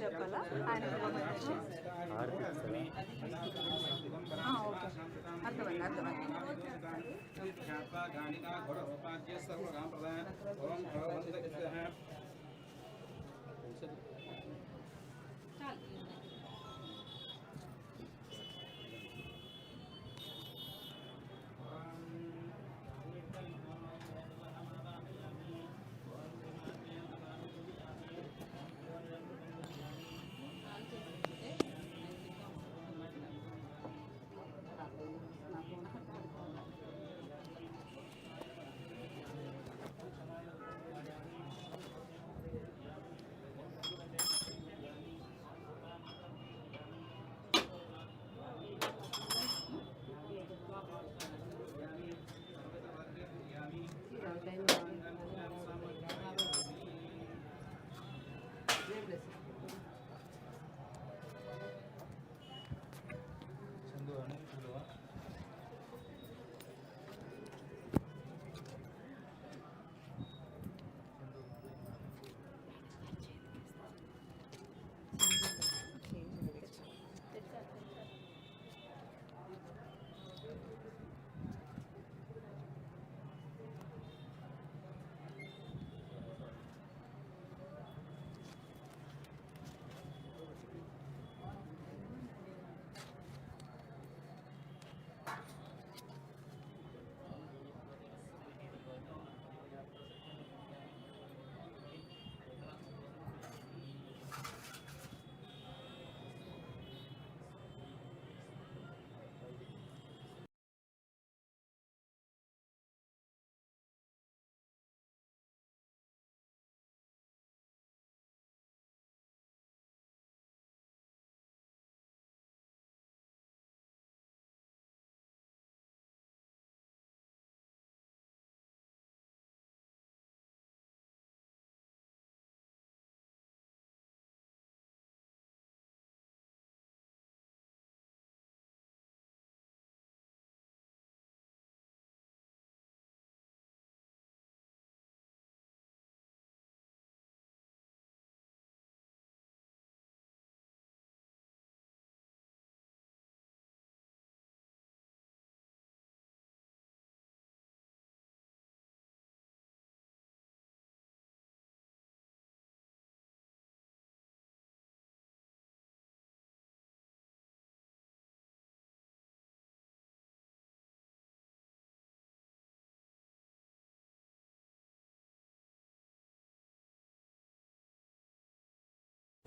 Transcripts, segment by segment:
చెప్పాలా ఆయనకి ఆర్కి ఇస్తారా ఓకే అర్థమైంది అర్థమైంది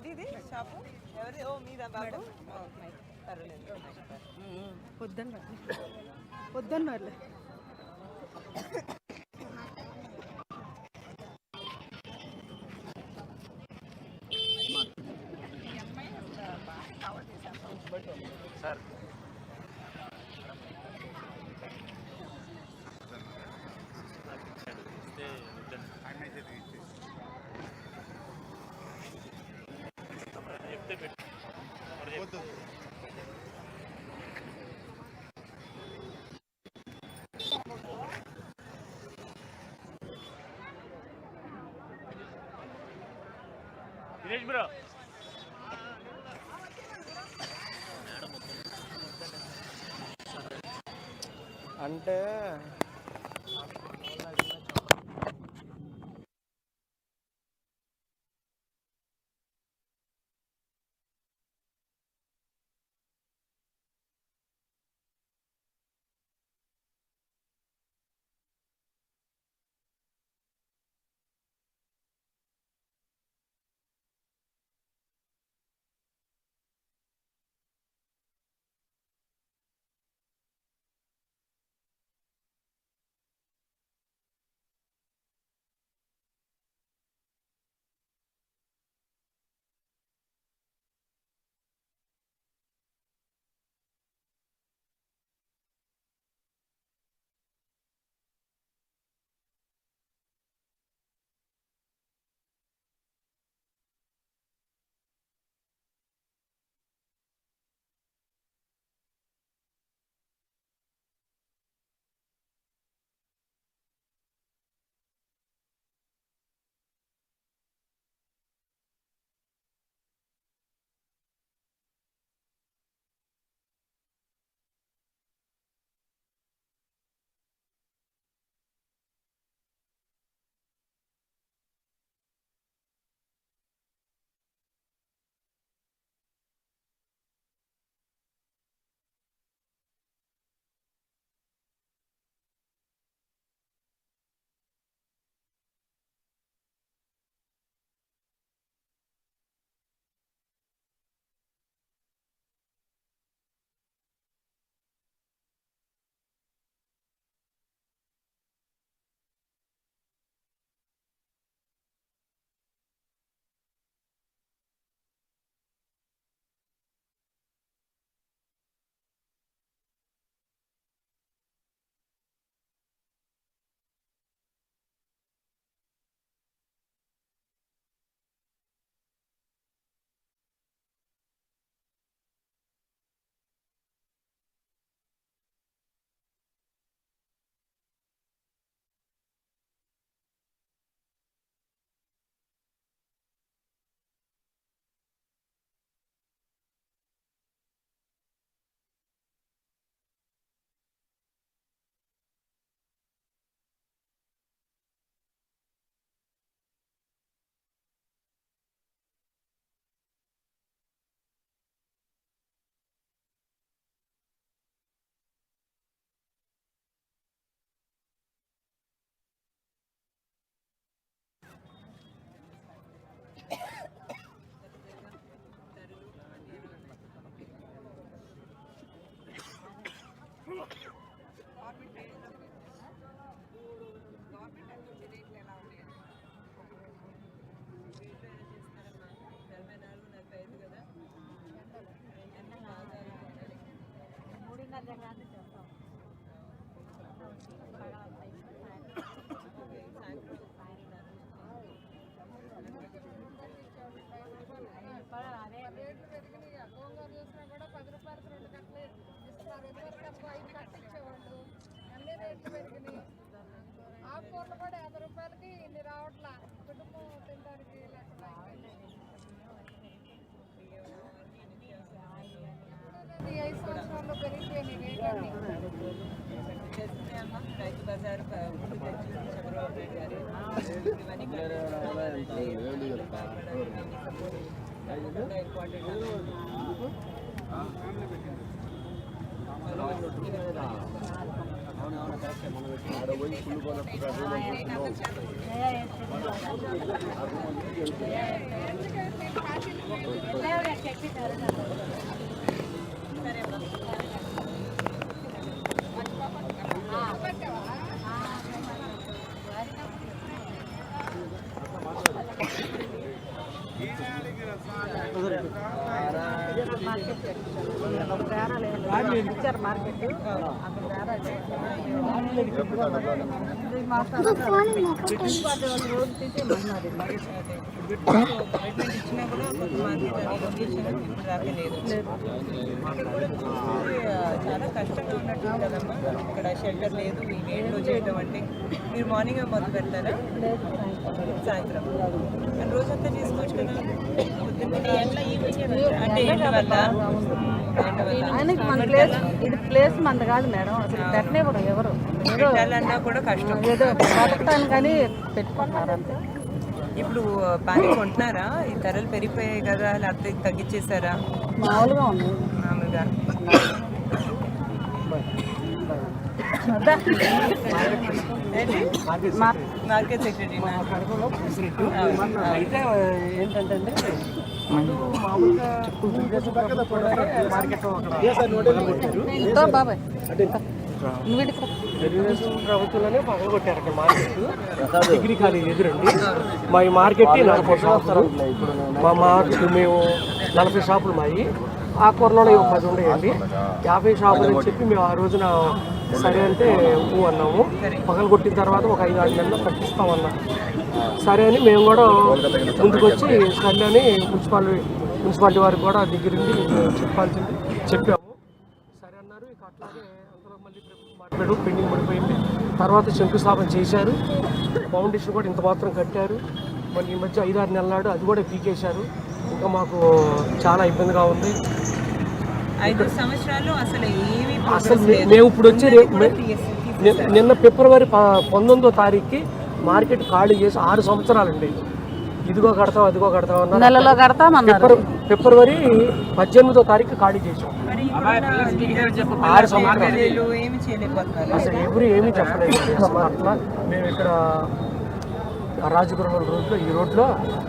ఇది షాపు? ఎవరి ఓ మీద బాబు? ఓకే. పర్వాలేదు. పొద్దున్న పొద్దున్న వాళ్ళే సార్ నాకు ఇచ్చాడు ఇస్తే వద్దండి అప్పుడు చెప్తే పెట్టు అప్పుడు చెప్తే దినేష్ బ్రో అంటే రైతు బజార్ చంద్రబాబు నాయుడు గారు. ఇవన్నీ ఇచ్చారు మార్కెట్ కమిట్మెంట్ ఇచ్చినా కూడా కొంతమంది దాని లొకేషన్ ఇప్పుడు దాకా లేదు ఇక్కడ కూడా చూస్తే, ఆ, చాలా కష్టంగా ఉన్నట్టు కదమ్మా ఇక్కడ షెల్టర్ లేదు మీ వేడిలో చేయడం అంటే మీరు మార్నింగ్ మొదలు పెడతారా సాయంత్రం రోజంతా చేసుకోవచ్చు కదా ఆయనకి మన ప్లేస్ ఇది ప్లేస్ మనది కాదు మేడం అసలు పెట్టనే కూడా ఎవరు పెట్టాలన్నా కూడా కష్టం ఏదో బతకటాను కానీ పెట్టుకుంటున్నారు అంతే ఇప్పుడు బాగా కొంటున్నారా ఈ ధరలు పెరిగిపోయాయి కదా లేకపోతే తగ్గించేసారా మామూలుగా ఉంది మామూలుగా మార్కెట్ సెక్రటరీ అయితే ఏంటంటే మార్కెట్ బాబాయ్ తెలుగుదేశం ప్రభుత్వంలోనే పగలు కొట్టారు అక్కడ మార్కెట్ డిగ్రీ కాలేజ్ ఎదురండి మా ఈ మార్కెట్ నలభై సంవత్సరం మా మార్కెట్ మేము నలభై షాపులు మాయి ఆ కూరలో పది ఉండేయండి యాభై షాపులు అని చెప్పి మేము ఆ రోజున సరే అంటే ఊ అన్నాము. పగలు కొట్టిన తర్వాత ఒక ఐదు ఆరు నెలలు కట్టిస్తామన్నా. సరే అని మేము కూడా ముందుకొచ్చి సరే అని మున్సిపాలిటీ మున్సిపాలిటీ వారికి కూడా దగ్గరుండి మేము చెప్పాల్సింది చెప్పాము. సరే అన్నారు. ఇక అట్లాగే అందులో మళ్ళీ మాట్లాడు పెండింగ్ పడిపోయింది. తర్వాత శంకుస్థాపన చేశారు. ఫౌండేషన్ కూడా ఇంత మాత్రం కట్టారు. మళ్ళీ ఈ మధ్య ఐదారు నెలల నాడు అది కూడా పీకేశారు. ఇంకా మాకు చాలా ఇబ్బందిగా ఉంది. ఐదు సంవత్సరాలు అసలు ఏమీ అసలు మే- మేము ఇప్పుడు వచ్చి నిన్న ఫిబ్రవరి ప- పంతొమ్మిదో తారీఖుకి మార్కెట్ ఖాళీ చేసి ఆరు సంవత్సరాలండి. ఇదిగో కడతాం అదిగో కడతాం అన్నారు. నెలలో కడతామన్నారు ఫిబ్రవరి ఫిబ్రవరి పద్దెనిమిదో తారీఖు ఖాళీ చేసాం. మరి ఆరు సంవత్సరాలు. అసలు ఎవరు ఏమీ చెప్పలేదు అట్లా మేము ఇక్కడ రాజగృహం రోడ్లో ఈ రోడ్లో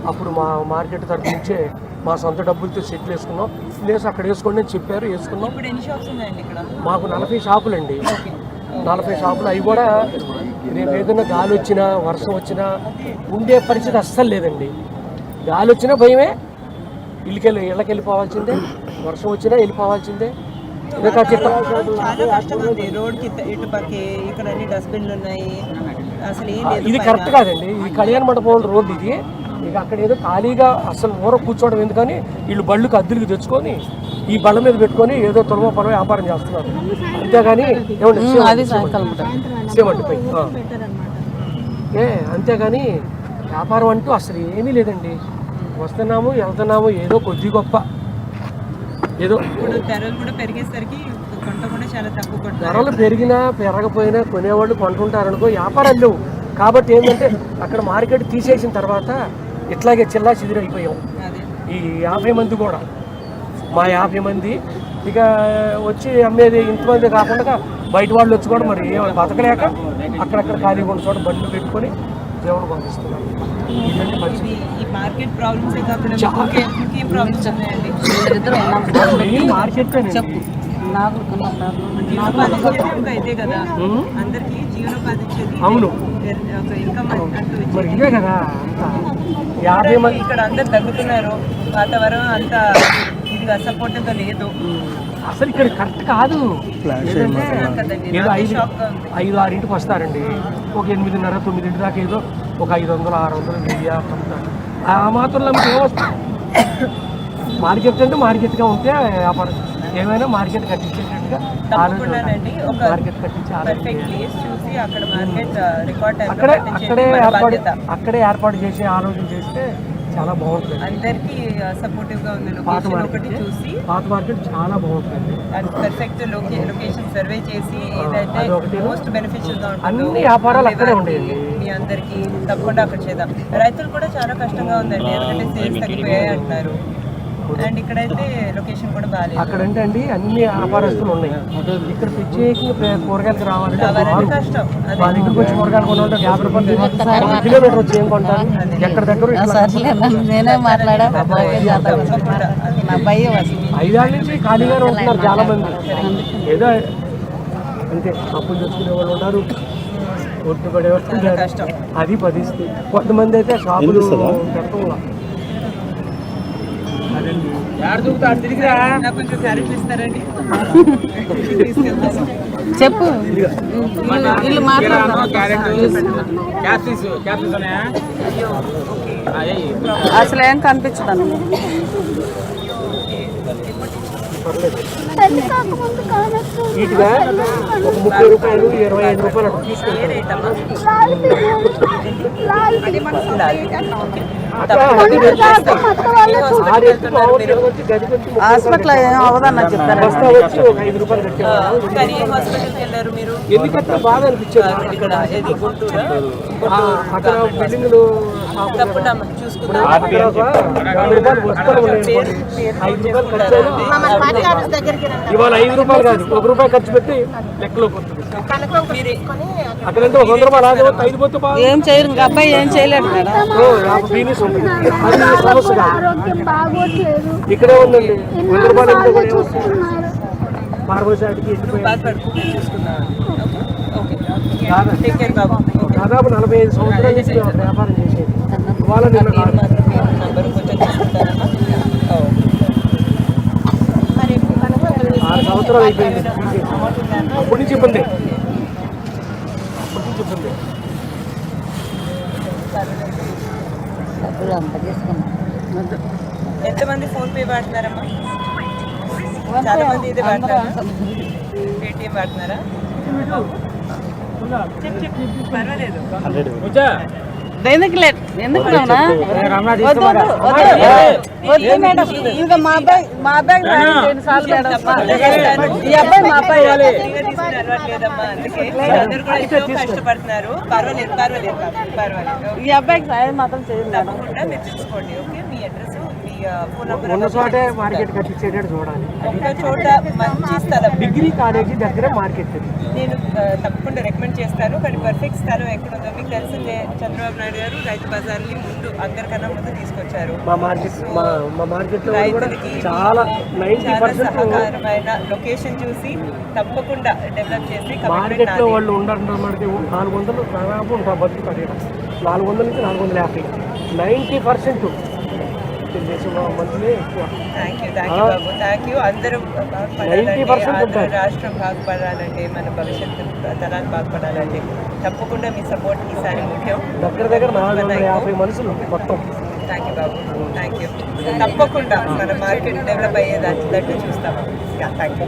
అప్పుడు మా మార్కెట్ తరఫు నుంచే మా సొంత డబ్బులతో సెటిల్ వేసుకున్నాం ప్లేస్ అక్కడ వేసుకోండి అని చెప్పారు వేసుకున్నాం. ఇప్పుడు ఎన్ని షాప్స్ ఉన్నాయండి ఇక్కడ? మాకు నలభై షాపులండి. నలభై షాపులు. అవి కూడా రేపు ఏదైనా గాలి వచ్చినా వర్షం వచ్చినా ఉండే పరిస్థితి అస్సలు లేదండి. గాలి వచ్చినా భయమే. ఇళ్ళకెళ్ళి ఇళ్ళకి వెళ్ళిపోవాల్సిందే వర్షం వచ్చినా వెళ్ళిపోవాల్సిందే. ఇంకా చిత్త చాలా కష్టంగా ఉంది రోడ్కి ఇటు పక్కే ఇక్కడ అన్ని డస్ట్బిన్లు ఉన్నాయి. అసలు ఏం లేదు ఇది కరెక్ట్ కాదండి. ఈ కళ్యాణ మండపం రోడ్డు ఇది. ఇక అక్కడ ఏదో ఖాళీగా అసలు ఊర కూర్చోవడం ఎందుకని వీళ్ళు బళ్ళుకి అద్దెలకు తెచ్చుకొని ఈ బళ్ళ మీద పెట్టుకొని ఏదో తొలమ పొలం వ్యాపారం చేస్తున్నారు. అంతేగాని ఏమండి. ఏ అంతేగాని వ్యాపారం అంటూ అసలు ఏమీ లేదండి. వస్తున్నాము వెళ్తున్నాము ఏదో కొద్ది గొప్ప. ఏదో ధరలు కూడా పెరిగేసరికి కొంట కూడా చాలా తక్కువ కొంటారు ధరలు పెరిగినా పెరగపోయినా కొనేవాళ్ళు కొంటుంటారనుకో వ్యాపారాలు లేవు. కాబట్టి ఏంటంటే అక్కడ మార్కెట్ తీసేసిన తర్వాత ఇట్లాగే చిల్లా చిదిరి అయిపోయాం అదే. ఈ యాభై మంది కూడా. మా యాభై మంది. ఇక వచ్చి అమ్మేది ఇంతమంది కాకుండా బయట వాళ్ళు వచ్చి కూడా మరి ఏమైనా బతకలేక అక్కడక్కడ ఖాళీగా ఉన్న చోట బండ్లు పెట్టుకొని దేవుడు పంపిస్తున్నారు. మార్కెట్ ప్రాబ్లమ్స్ మార్కెట్ అవును. మరి ఇదే కదా యాభై మంది ఇక్కడ అందరు తగ్గుతున్నారు. వాతావరణం అంత ఇది సపోర్ట్గా లేదు. అసలు ఇక్కడ కరెక్ట్ కాదు. ఏదో ఐదు. ఐదు ఆరింటికి వస్తారండి. ఒక ఎనిమిదిన్నర తొమ్మిదింటి దాకా ఏదో ఒక ఐదు వందలు ఆరు వందలు వెయ్యి ఆ ఏమొస్తుంది మార్కెట్ అంటే మార్కెట్గా ఉంటే వ్యాపారం ఏమైనా మార్కెట్ కట్టించేటట్టుగా మార్కెట్ కట్టించి అక్కడ మార్కెట్ రికార్డ్ అక్కడే ఏర్పాటు బాధ్యత. అక్కడే ఏర్పాటు చేసి ఆలోచన చేస్తే చాలా బాగుంటుంది. అందరికీ సపోర్టివ్గా ఉంది పాత లొకేషన్ ఒకటి మార్కెట్ చూసి పాత మార్కెట్ చాలా బాగుంటుంది. పర్ఫెక్ట్ లొకేషన్ సర్వే చేసి ఏదైతే. మోస్ట్ బెనిఫిషియల్గా ఉంటుందో అన్ని వ్యాపారాలు అక్కడే మీ ఉండేవి. మీ అందరికి తప్పకుండా అక్కడ చేద్దాం. రైతులు కూడా చాలా కష్టంగా ఉందండి. ఎందుకంటే సేల్స్ తగ్గిపోయాయి అంటున్నారు అండ్ ఇక్కడైతే లొకేషన్ కూడా బాగాలేదు. అక్కడ ఏంటండి అన్ని వ్యాపారస్తులు ఉన్నాయి. ఇక్కడ ప్రత్యేకంగా ప్రే- కూరగాయలకు రావాలంటే. కష్టం. అదే. వచ్చి కూరగాయలు కొనాలంటే యాభై రూపాయలు ఒక కిలోమీటర్ వచ్చి ఏం కొంటారు? ఎక్కడ దగ్గర ఇట్లా నేనే మాట్లాడా తప్పకుండా. అది నా భయం అసలు ఐదేళ్ళ నుంచి ఖాళీగానే ఉంటున్నారు చాలా మంది. ఏదో అంతే అప్పులు తెచ్చుకునే వాళ్ళు ఉన్నారు ఒట్టు పడే వాళ్ళు చాలా ఉన్నారు. కష్టం. అది పరిస్థితి. కొంతమంది అయితే షాపులు పెడతాం. చెప్పు. వీళ్ళు అసలు ఏం కనిపించదు నీట్గా ఒక ముప్పై రూపాయలు ఇరవై ఐదు రూపాయలు అట్లా హాస్పిటల్ ఏం అవ్వదన్న చెప్తారు? ఇవాళ ఐదు రూపాయలు కాదు ఒక రూపాయి ఖర్చు పెట్టి లెక్కలోకి వస్తుంది. మీరే అక్కడంటే ఒక వంద రూపాయలు ఆదాయం వస్తే ఐదు పోతే బాగా ఏం చేయరు ఇంకా అబ్బాయి ఏం చేయలేడు మేడం సమస్య కాదు ఆరోగ్యం బాగోట్లేదు ఇక్కడే ఉందండి వంద రూపాయలు కూడా దాదాపు నలభై ఐదు సంవత్సరాల నుంచి మేము వ్యాపారం చేసేది ఇవాళ నిన్న కాదు. ఆరు సంవత్సరాలు అయిపోయింది. అప్పటి నుంచి ఇబ్బంది. అప్పటి నుంచి ఇబ్బంది. ఎంతమంది ఫోన్ పే వాడుతున్నారమ్మా? చాలా మంది ఇదే వాడతారా పేటిఎం వాడుతున్నారా. పర్వాలేదు. ఎందుకు లేట్ ఇంకా మా అబ్బాయి మా అబ్బాయి రెండు సార్లు మేడం. ఈ అబ్బాయి మా అబ్బాయి కష్టపడుతున్నారు. పర్వాలేదు పర్వాలేదు పర్వాలేదు. ఈ అబ్బాయికి సాయం మాత్రం చేయండి తప్పకుండా మీరు చూసుకోండి ఓకే? ఉన్న చోటే మార్కెట్ కట్టించేటట్టు చూడాలి. చోట మంచి స్థలం. డిగ్రీ కాలేజీ దగ్గర మార్కెట్. నేను తప్పకుండా రికమెండ్ చేస్తాను. కానీ పర్ఫెక్ట్ స్థలం ఎక్కడ ఉందో మీకు తెలిసిందే. చంద్రబాబు నాయుడు గారు రైతు బజార్ని ముందు అందరికన్నా ముందు తీసుకొచ్చారు. మా మార్కెట్ మా మా మార్కెట్లో కూడా రైతులకి చాలా నైంటీ చాలా పర్సెంట్ సహకారమైన లొకేషన్ చూసి తప్పకుండా డెవలప్ చేసి కమిట్మెంట్ మార్కెట్లో వాళ్ళు ఉండడం నాలుగు వందలు దాదాపు ఉంటాం బతుకుతారు. నాలుగు వందల నుంచి నాలుగు వందల యాభై. నైంటీ పర్సెంట్ ఎక్కువ. థ్యాంక్ యూ థ్యాంక్ యూ బాబు. థ్యాంక్ యూ అందరూ బాగుపడాలంటే 90% ఆంధ్ర. రాష్ట్రం బాగుపడాలంటే మన భవిష్యత్తు తరాలు బాగుపడాలంటే తప్పకుండా మీ సపోర్ట్ ఈసారి ముఖ్యం. దగ్గర దగ్గర యాభై మనుషులు మొత్తం. థ్యాంక్ యూ బాబు. థ్యాంక్ యూ తప్పకుండా మన మార్కెట్ డెవలప్ అయ్యేదాన్ని తట్టు చూస్తాము థ్యాంక్ యూ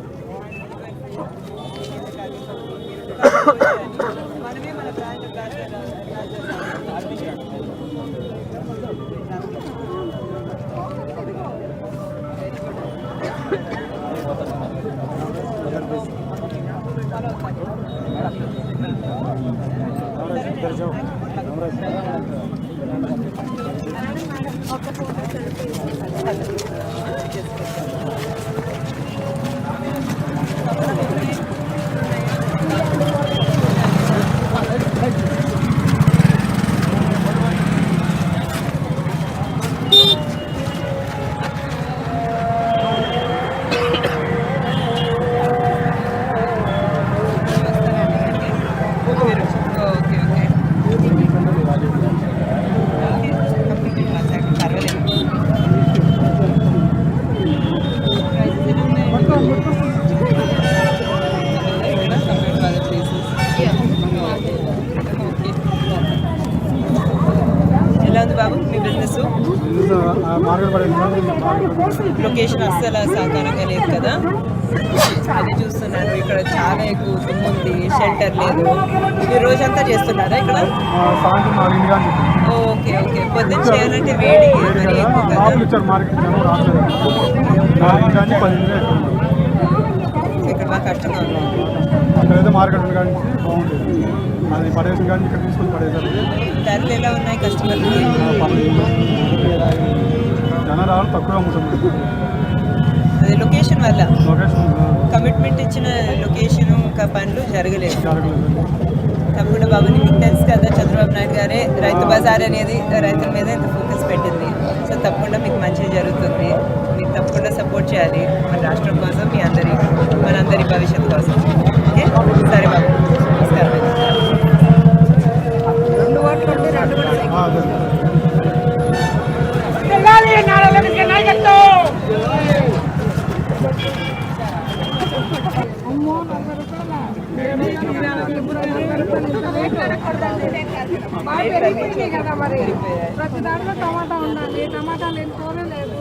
లొకేషన్ అస్సలు సహకారంగా లేదు కదా. అది చూస్తున్నాను ఇక్కడ చాలా ఎక్కువ దుమ్ము ఉంది షెల్టర్ లేదు. మీరు రోజంతా చేస్తున్నారా ఇక్కడ? Okay okay. పొద్దున్న చేయాలంటే వేడి మరి ఎక్కువ ఇక్కడ బాగా కష్టంగా ఉంది. అక్కడైతే మార్కెట్ ఉంది కానీ బాగుంటుంది. అది పడేసిన కానీ ఇక్కడ తీసుకొని పడేసరికి ధరలు ఎలా ఉన్నాయి జనాలు తక్కువ అమ్ముతుంది అది లొకేషన్ వల్ల. కమిట్మెంట్ ఇచ్చిన లొకేషన్ ఇంకా పనులు జరగలేదు. తప్పకుండా బాబుని మీకు తెలుసు కదా చంద్రబాబు నాయుడు గారే రైతు బజార్ అనేది రైతుల మీద ఇంత ఫోకస్ పెట్టింది. సో తప్పకుండా మీకు మంచి జరుగుతుంది. మీరు తప్పకుండా సపోర్ట్ చేయాలి. మన రాష్ట్రం కోసం మీ అందరి మనందరి భవిష్యత్తు కోసం. ఓకే? సరే బాబు. నమస్కారం బాగా పెరిగిపోయినాయి కదా మరి. ప్రతి దాంట్లో టమాటా ఉండాలి. టమాటా లేని కూర లేదు.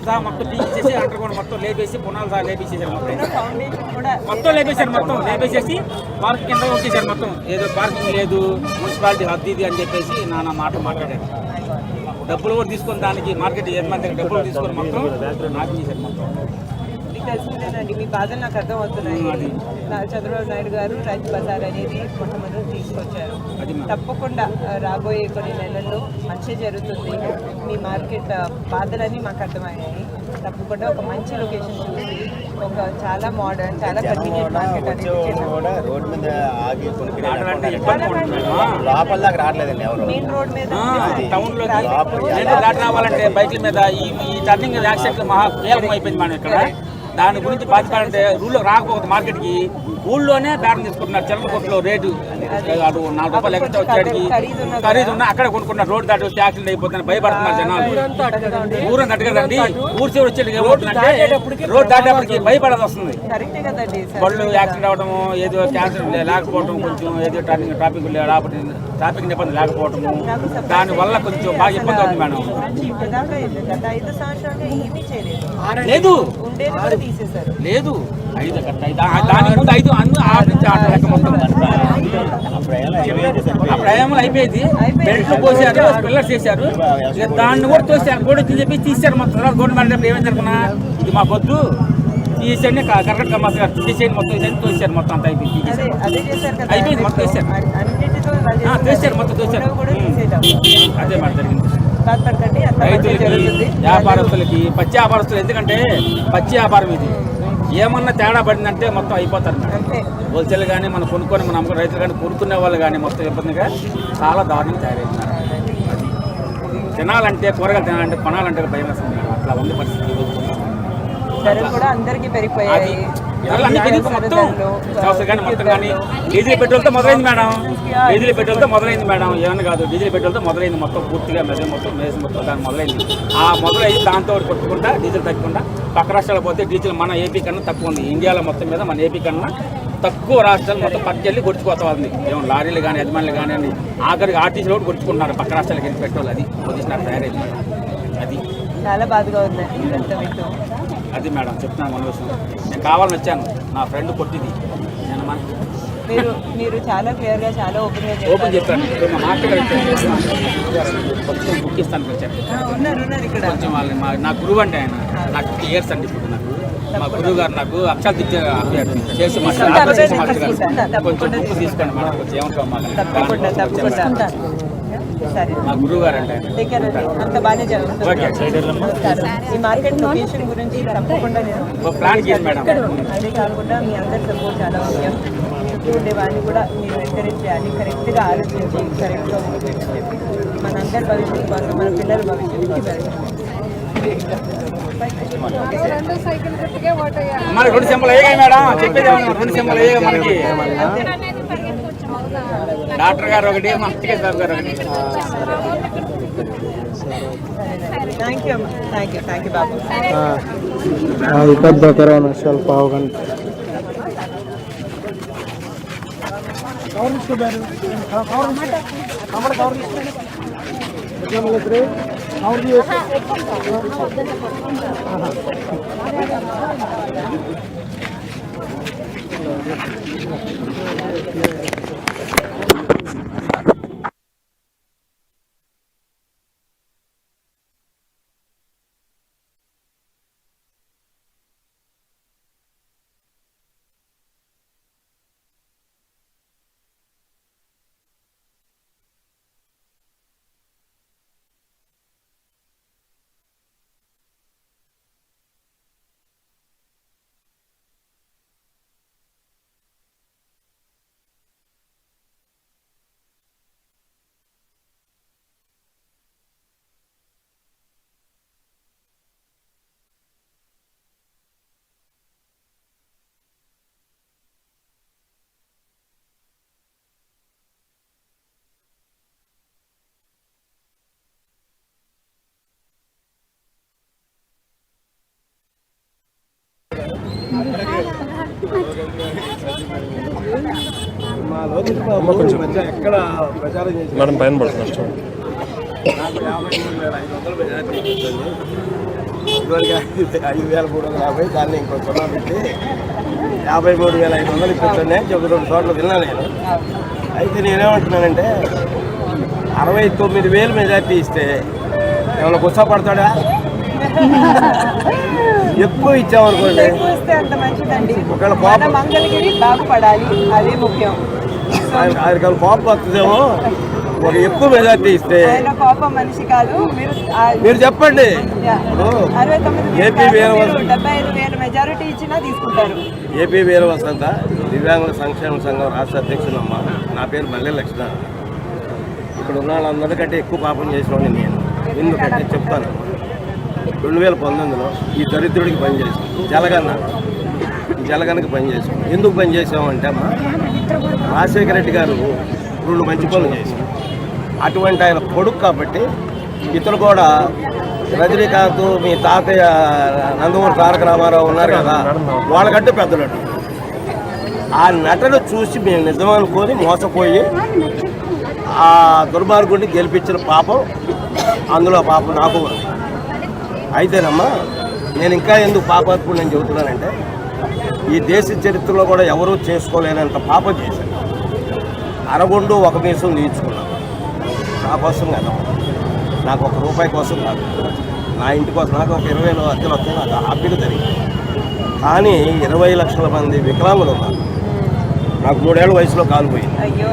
వెళ్తా మొత్తం తీసేసి అండర్ గ్రౌండ్ మొత్తం లేపేసి పునాలు సహా లేపేసేసారు మొత్తం. మొత్తం లేపేశారు మొత్తం లేపేసేసి పార్క్ కింద వచ్చేసారు మొత్తం. ఏదో పార్కింగ్ లేదు మున్సిపాలిటీ హద్దు ఇది అని చెప్పేసి నాన్న మాట మాట్లాడారు. డబ్బులు కూడా తీసుకొని దానికి మార్కెట్ దగ్గర డబ్బులు తీసుకొని మొత్తం నాకు చేశారు మొత్తం. మీకు తెలిసిందేనండి మీ బాధలు నాకు అర్థం అవుతున్నాయి చంద్రబాబు నాయుడు గారు రైతు బజార్ అనేది మొట్టమొదటి తీసుకొచ్చారు. తప్పకుండా రాబోయే కొన్ని నెలల్లో మంచి జరుగుతుంది. మీ మార్కెట్ బాధలన్నీ మాకు అర్థమయ్యాయి. తప్పకుండా ఒక మంచి లొకేషన్ చూసి ఒక చాలా మోడర్న్ చాలా కన్వీనియంట్ మార్కెట్ రోడ్డు మీద ఆగి లోపల దాకా రావట్లేదండి ఎవరు. మెయిన్ రోడ్ మీద టౌన్లో రావాలంటే బైక్ల మీద ఈ ఈ టర్నింగ్ యాక్సిడెంట్ మహా కీలకం అయిపోయింది మనం ఇక్కడ. దాని గురించి బాధపడాలంటే రూల్లో రాకపోతే మార్కెట్కి ఊళ్ళోనే బేరం తీసుకుంటున్నారు చిల్లర కొట్లో రేటు అటు నాలుగు రూపాయలు ఎక్కడ వచ్చాడికి ఖరీదు ఉన్నా అక్కడ కొనుక్కుంటున్నారు రోడ్డు దాటి వచ్చి యాక్సిడెంట్ అయిపోతున్నారు భయపడుతున్నారు జనాలు. ఊరం కట్టగదండి ఊరి చివరి వచ్చేటికి ఏమవుతుందంటే రోడ్డు దాటేపటికి భయపడాల్సి వస్తుంది. కరెక్టే కదండి సార్. బళ్ళు యాక్సిడెంట్ అవడము ఏదో క్యాన్సర్ లేకపోవడం కొంచెం ఏదో ట్రాఫిక్ ట్రాఫిక్ లేకపోతే ట్రాఫిక్ నిబంధన లేకపోవడము దాని వల్ల కొంచెం బాగా ఇబ్బంది అవుతుంది మేడం. లేదు. తీసేశారు. లేదు. ఐదు దానికి ముందు ఐదు అన్ని ఆరు నుంచి లెక్క మొత్తం అయిపోయింది. బెల్ట్లు పోసారు పిల్లర్స్ చేశారు దాన్ని కూడా తోసారు కూడా చెప్పి తీశారు. మొత్తం గవర్నమెంట్ ఏమైంది అనుకున్నా? ఇది మా పొద్దు తీసేయండి కరెక్ట్ కమ్మస్ గారు తీసేయండి మొత్తం ఇదని తోసారు మొత్తం అంతా అయిపోయింది. అయిపోయింది, మొత్తం చేశారు. తోసారు మొత్తం తోసారు అదే మాట జరిగింది. బాధపడకండి రైతులకి వ్యాపారస్తులకి పచ్చి వ్యాపారస్తులు ఎందుకంటే పచ్చి వ్యాపారం ఇది. ఏమన్నా తేడా పడిందంటే మొత్తం అయిపోతారు హోల్సేల్ కానీ మనం కొనుక్కొని మనం అమ్ముకునే రైతులు కానీ కొనుక్కునే వాళ్ళు కానీ మొత్తం ఇబ్బందిగా చాలా దారుణంగా తయారైతున్నారు అది. తినాలంటే కూరగాయలు తినాలంటే కొనాలంటే భయం వేస్తుంది. అట్లా ఉంది పరిస్థితి. ధరలు కూడా అందరికీ పెరిగిపోయాయి. మొత్తం? కానీ మొత్తం? కానీ డీజిల్ పెట్రోల్తో మొదలైంది మేడం. డీజిల్ పెట్రోల్తో మొదలైంది మేడం. ఏమన్నా కాదు డీజిల్ పెట్రోల్తో మొదలైంది. మొత్తం పూర్తిగా మెజర్ మొత్తం మేసం మొత్తం దాని మొదలైంది. ఆ మొదలైంది దాంతో కొట్టుకుంటా డీజిల్ తగ్గకుండా పక్క రాష్ట్రాలు పోతే డీజిల్ మన ఏపీ కన్నా తక్కువ ఉంది. ఇండియాలో మొత్తం మీద మన ఏపీ కన్నా తక్కువ రాష్ట్రాలు మొత్తం పట్టుకెళ్ళి కొట్టుకుపోతా ఉంది. ఏమో లారీలు కానీ యజమానులు కానీ అని ఆఖరికి ఆర్టీసీలో కూడా కొట్టుకుంటున్నారు పక్క రాష్ట్రాలకు వెళ్ళి పెట్రోల్ అది. పొజిషన్ తయారైంది అది. చాలా బాధగా వింటూ అది మేడం చెప్తున్నాను మన విషయం నేను కావాలని వచ్చాను. నా ఫ్రెండ్ కొట్టింది. నేను మన మీరు మీరు చాలా క్లియర్గా చాలా ఓపెన్గా ఓపెన్ చెప్పాను. కొంచెం బుక్ ఇస్తాను ఉన్నారు ఉన్నారు ఇక్కడ. కొంచెం వాళ్ళని మా నా గురువు అంటే ఆయన. నాకు ఫిఫ్టీ ఇయర్స్ అండి ఇప్పుడు నాకు. మా గురువు గారు నాకు అక్షరాలు దిద్ద చేసి కొంచెం బుక్ తీసుకోండి మేడం. కొంచెం ఏమంటాం మాకు తప్పకుండా తప్పకుండా సరే మా గురువు గారు అంటే అంత బాగానే జరుగుతుంది. ఈ మార్కెట్ లొకేషన్ గురించి తప్పకుండా నేను ప్లాన్ చేయండి మేడం. అదే కాకుండా మీ అందరి సపోర్ట్ చాలా ముఖ్యం. ఉండే వాడిని కూడా మీరు ఎంకరేజ్ చేయాలి. కరెక్ట్గా ఆలోచించి కరెక్ట్గా చెప్పి మనందరి భవిష్యత్తు కోసం మన పిల్లల మనకి రెండు సింబల్ అయ్యాయి మేడం. చెప్పేది రెండు సింబల్ అయ్యాయి మనకి. డాక్టర్ గారు ఒకటి మా బాబు గారు ఒకటి. థ్యాంక్ యూ అమ్మా. Thank you thank you madam పైన పడుతున్నారు చూడండి ఐదు వేల మూడు వందల యాభై దాన్ని ఇంకో సున్నా పెట్టి యాభై మూడు వేల ఐదు వందలు ఇప్పించండి అని చెప్పి రెండు చోట్ల విన్నా నేను అయితే నేనేమంటున్నానంటే అరవై తొమ్మిది వేలు మెజార్టీ ఇస్తే ఏమైనా ఎక్కువ ఇచ్చామనుకోండి ఎక్కువ మంచిదండి ఒకవేళ మంగళగిరి బాగుపడాలి. అదే ముఖ్యం. ఆయన ఆయనకి కోపం వస్తుందేమో. ఒక ఎక్కువ మెజార్టీ ఇస్తే. కోపం మనిషి కాదు. మీరు చెప్పండి. వేలు ఏపీ వేల మెజారిటీ ఇచ్చినా తీసుకుంటారు. ఏపీ వీర వసంత దివ్యాంగుల సంక్షేమ సంఘం రాష్ట్ర అధ్యక్షులమ్మ. నా పేరు మల్లె లక్ష్మణ. ఇక్కడ ఉన్న వాళ్ళందరికంటే ఎక్కువ పాపం చేసినవాడిని నేను. ఎందుకంటే చెప్తాను. రెండు వేల పంతొమ్మిదిలో ఈ దరిద్రుడికి పనిచేసాం జలగన్న. జలగన్నకి పనిచేసాం ఎందుకు పనిచేసామంటే అమ్మ రాజశేఖర రెడ్డి గారు రెండు మంచి పనులు చేశారు. అటువంటి ఆయన కొడుకు కాబట్టి ఇతరు కూడా రజనీకాంత్ మీ తాతయ్య నందమూరి తారక రామారావు ఉన్నారు కదా వాళ్ళకంటే పెద్ద నటుడు ఆ నటను చూసి మేము నిజమనుకొని మోసపోయి ఆ దుర్మార్గుడిని గెలిపించిన పాపం అందులో పాపం నాకు. అయితేనమ్మా నేను ఇంకా ఎందుకు పాపాత్పుడు నేను చెబుతున్నానంటే ఈ దేశ చరిత్రలో కూడా ఎవరూ చేసుకోలేనంత పాపం చేశాను అరగొండు ఒక మీసం తీర్చుకున్నాను నా కోసం కదా. నాకు ఒక రూపాయి కోసం కాదు. నా ఇంటి కోసం నాకు ఒక ఇరవై అద్దెలు వస్తే నాకు హ్యాపీగా జరిగింది కానీ ఇరవై లక్షల మంది వికలాంగులు ఉన్నారు. నాకు మూడేళ్ళ వయసులో కాలు పోయింది. అయ్యో.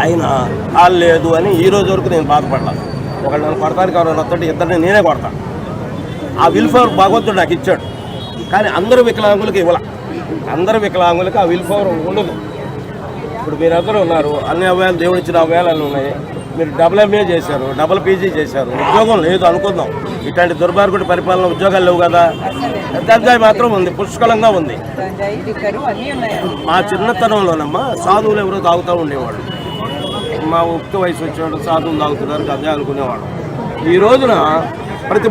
ఆయన కాలు లేదు అని ఈ రోజు వరకు నేను బాధపడలేదు ఒకళ్ళు నన్ను కొడతానికి ఎవరైనా వస్తుంటే ఇద్దరిని నేనే కొడతాను ఆ విల్ఫవర్ భగవంతుడు నాకు ఇచ్చాడు. కానీ అందరు వికలాంగులకు ఇవ్వాల. అందరు వికలాంగులకు ఆ విల్ఫవర్ ఉండదు. ఇప్పుడు మీరందరూ ఉన్నారు అన్ని అవయాలు దేవుడు ఇచ్చిన అవయాలు అన్నీ ఉన్నాయి. మీరు డబుల్ ఎంఏ చేశారు డబుల్ పీజీ చేశారు ఉద్యోగం లేదు అనుకుందాం. ఇట్లాంటి దుర్మార్గుడి పరిపాలన ఉద్యోగాలు లేవు కదా. గంజాయి మాత్రం ఉంది పుష్కలంగా ఉంది. మా చిన్నతనంలోనమ్మా సాధువులు ఎవరో తాగుతూ ఉండేవాడు మా ఉక్త వయసు వచ్చేవాడు సాధువులు తాగుతున్నారు గంజాయి అనుకునేవాడు. ఈ రోజున